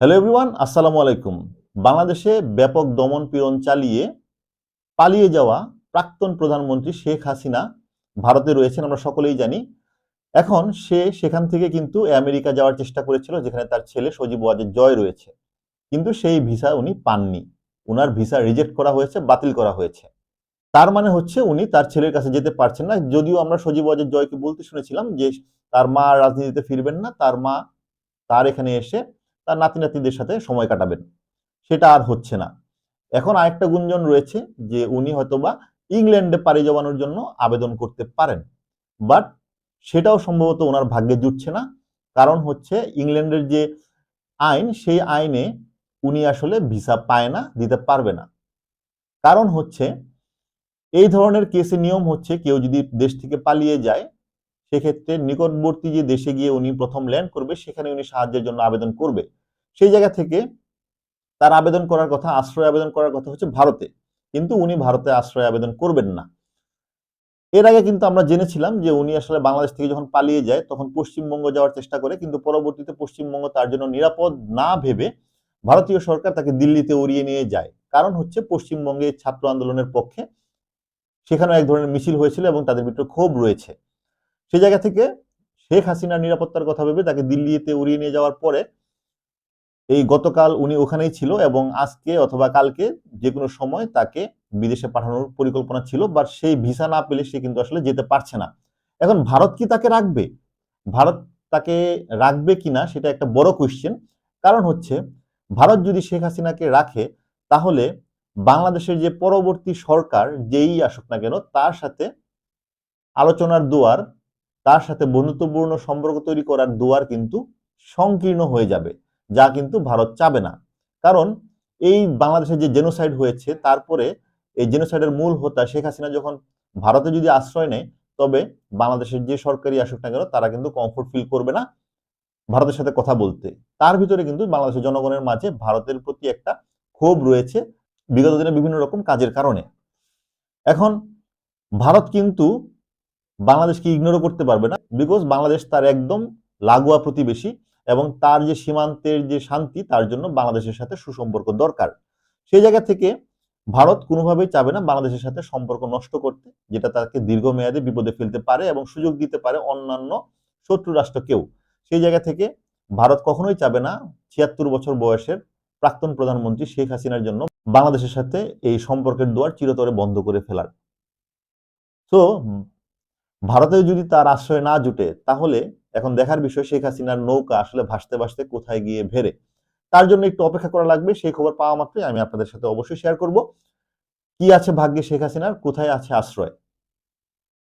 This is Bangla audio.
হ্যালো এভরিওয়ান আসসালামু আলাইকুম। বাংলাদেশে ব্যাপক দমন পীড়ন চালিয়ে পালিয়ে যাওয়া প্রাক্তন প্রধানমন্ত্রী শেখ হাসিনা ভারতে রয়েছেন, আমরা সকলেই জানি। এখন সে সেখান থেকে কিন্তু আমেরিকা যাওয়ার চেষ্টা করেছিল, যেখানে তার ছেলে সজীব ওয়াজেদ জয় রয়েছে। কিন্তু সেই ভিসা উনি পাননি। উনার ভিসা রিজেক্ট করা হয়েছে, বাতিল করা হয়েছে। তার মানে হচ্ছে উনি তার ছেলের কাছে যেতে পারছেন না। যদিও আমরা সজীব ওয়াজেদ জয়কে বলতে শুনেছিলাম যে তার মা রাজনীতিতে ফিরবেন না, তার মা তার এখানে এসে তার নাতি নাতিদের সাথে সময় কাটাবেন। সেটা আর হচ্ছে না। এখন আরেকটা গুঞ্জন রয়েছে যে উনি হয়তোবা ইংল্যান্ডে পাড়ি জমানোর জন্য আবেদন করতে পারেন। বাট সেটাও সম্ভবত ওনার ভাগ্যে জুটছে না। কারণ হচ্ছে ইংল্যান্ডের যে আইন, সেই আইনে উনি আসলে ভিসা পায় না, দিতে পারবে না। কারণ হচ্ছে এই ধরনের কেসে নিয়ম হচ্ছে কেউ যদি দেশ থেকে পালিয়ে যায় সেক্ষেত্রে নিকটবর্তী যে দেশে গিয়ে উনি প্রথম ল্যান্ড করবে, সেখানে উনি সাহায্যের জন্য আবেদন করবে। সেই জায়গা থেকে তার আবেদন করার কথা, আশ্রয় আবেদন করার কথা হচ্ছে ভারতে। কিন্তু উনি ভারতে আশ্রয় আবেদন করবেন না। এর আগে কিন্তু আমরা জেনেছিলাম যে উনি আসলে বাংলাদেশ থেকে যখন পালিয়ে যায়, তখন পশ্চিমবঙ্গ যাওয়ার চেষ্টা করে, কিন্তু পরবর্তীতে পশ্চিমবঙ্গ তার জন্য নিরাপদ না ভেবে ভারতীয় সরকার তাকে দিল্লিতে উড়িয়ে নিয়ে যায়। কারণ হচ্ছে পশ্চিমবঙ্গে ছাত্র আন্দোলনের পক্ষে সেখানেও এক ধরনের মিছিল হয়েছিল এবং তাদের ভিতরে ক্ষোভ রয়েছে। সেই জায়গা থেকে শেখ হাসিনার নিরাপত্তার কথা ভেবে তাকে দিল্লিতে উড়িয়ে নিয়ে যাওয়ার পরে এই গতকাল উনি ওখানেই ছিল এবং আজকে অথবা কালকে যে কোনো সময় তাকে বিদেশে পাঠানোর পরিকল্পনা ছিল বাট সেই ভিসা না পেলে সে কিন্তু আসলে যেতে পারছে না। এখন ভারত কি তাকে রাখবে? ভারত তাকে রাখবে কিনা সেটা একটা বড় কোয়েশ্চেন কারণ হচ্ছে, ভারত যদি শেখ হাসিনাকে রাখে, তাহলে বাংলাদেশের যে পরবর্তী সরকার, যেই আসুক না কেন, তার সাথে আলোচনার দুয়ার তার সাথে বন্ধুত্বপূর্ণ সম্পর্ক তৈরি করার দুয়ার কিন্তু সংকীর্ণ হয়ে যাবে, যা কিন্তু ভারত চাবে না। কারণ এই বাংলাদেশে যে জেনোসাইড হয়েছে, তারপরে এই জেনোসাইডের মূল হোতা শেখ হাসিনা যখন ভারতে যদি আশ্রয় নেয়, তবে বাংলাদেশের যে সরকারি আসুক না কেন, তারা কিন্তু কমফোর্ট ফিল করবে না ভারতের সাথে কথা বলতে। তার ভিতরে কিন্তু বাংলাদেশের জনগণের মাঝে ভারতের প্রতি একটা ক্ষোভ রয়েছে বিগত দিনে বিভিন্ন রকম কাজের কারণে। এখন ভারত কিন্তু বাংলাদেশকে ইগনোরও করতে পারবে না? বিকজ বাংলাদেশ তার একদম লাগোয়া প্রতিবেশী এবং তার যে সীমান্তের যে শান্তি, তার জন্য বাংলাদেশের সাথে সুসম্পর্ক দরকার। সেই জায়গা থেকে ভারত কোনোভাবেই চাবে না বাংলাদেশের সাথে সম্পর্ক নষ্ট করতে, যেটা তাকে দীর্ঘমেয়াদে বিপদে ফেলতে পারে এবং সুযোগ দিতে পারে অন্যান্য শত্রু রাষ্ট্রকেও সেই জায়গা থেকে ভারত কখনোই চাবে না ছিয়াত্তর বছর বয়সের প্রাক্তন প্রধানমন্ত্রী শেখ হাসিনার জন্য বাংলাদেশের সাথে এই সম্পর্কের দুয়ার চিরতরে বন্ধ করে ফেলার। তো ভারতে যদি তার আশ্রয় না জুটে, তাহলে এখন দেখার বিষয় শেখ হাসিনার নৌকা আসলে ভাসতে ভাসতে কোথায় গিয়ে ভেরে তার জন্য একটু অপেক্ষা করা লাগবে, সেই খবর পাওয়া মাত্রই আমি আপনাদের সাথে অবশ্যই শেয়ার করব। কি আছে ভাগ্যে শেখ হাসিনার? কোথায় আছে আশ্রয়?